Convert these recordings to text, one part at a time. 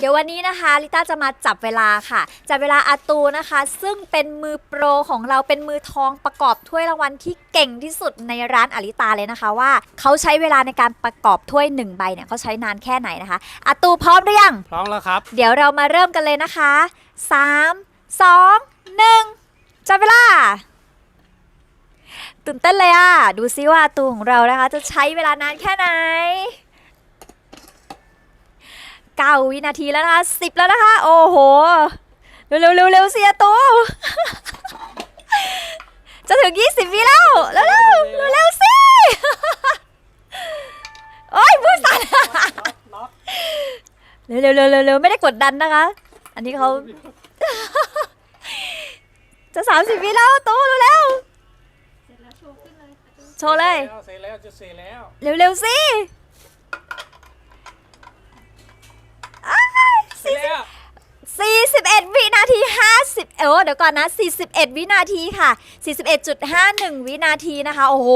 เดี๋ยววันนี้นะคะลิต้าจะมาจับเวลาค่ะ จับเวลาอาตูนะคะ ซึ่งเป็นมือโปรของเราเป็นมือทองประกอบถ้วยรางวัลที่เก่งที่สุดในร้านอลิตาเลยนะคะว่าเขาใช้เวลาในการประกอบถ้วยหนึ่งใบเนี่ยเขาใช้นานแค่ไหนนะคะอาตูพร้อมหรือยัง พร้อมแล้วครับ เดี๋ยวเรามาเริ่มกันเลยนะคะ 3 2 1 จับเวลา ตื่นเต้นเลยอะ ดูซิว่าอาตูของเรานะคะ จะใช้เวลานานแค่ไหน 9 วินาทีแล้วนะคะ10 แล้วนะคะ โอ้โห เร็วเร็วเร็วเร็วสิอาตูจะถึง 20 วิแล้ว เร็วเร็วเร็วเร็วสิ โอ้ยพูดสั่นเร็วเร็วเร็วเร็วเร็วไม่ได้กดดันนะคะ อันนี้เขา จะสามสิบวิแล้วโตเร็วๆโชว์เลย เสร็จแล้วจะเสร็จแล้ว เร็วเร็วๆสิ 41 วินาที 50 เออเดี๋ยวก่อนนะ 41 วินาทีค่ะ 41.51 วินาทีนะคะ โอ้โห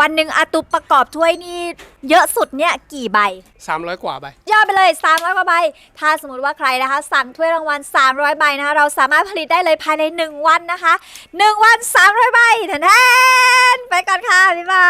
วันหนึ่งอาตุปประกอบถ้วยนี่ เยอะสุดเนี่ยกี่ใบ 300 กว่าใบ ยอดไปเลย 300 กว่าใบ ถ้าสมมติว่าใครนะคะ สั่งถ้วยรางวัล 300 ใบนะคะ เราสามารถผลิตได้เลยภายใน 1 วันนะคะ 1 วัน 300 ใบแทนไปก่อนค่ะ บ๊ายบาย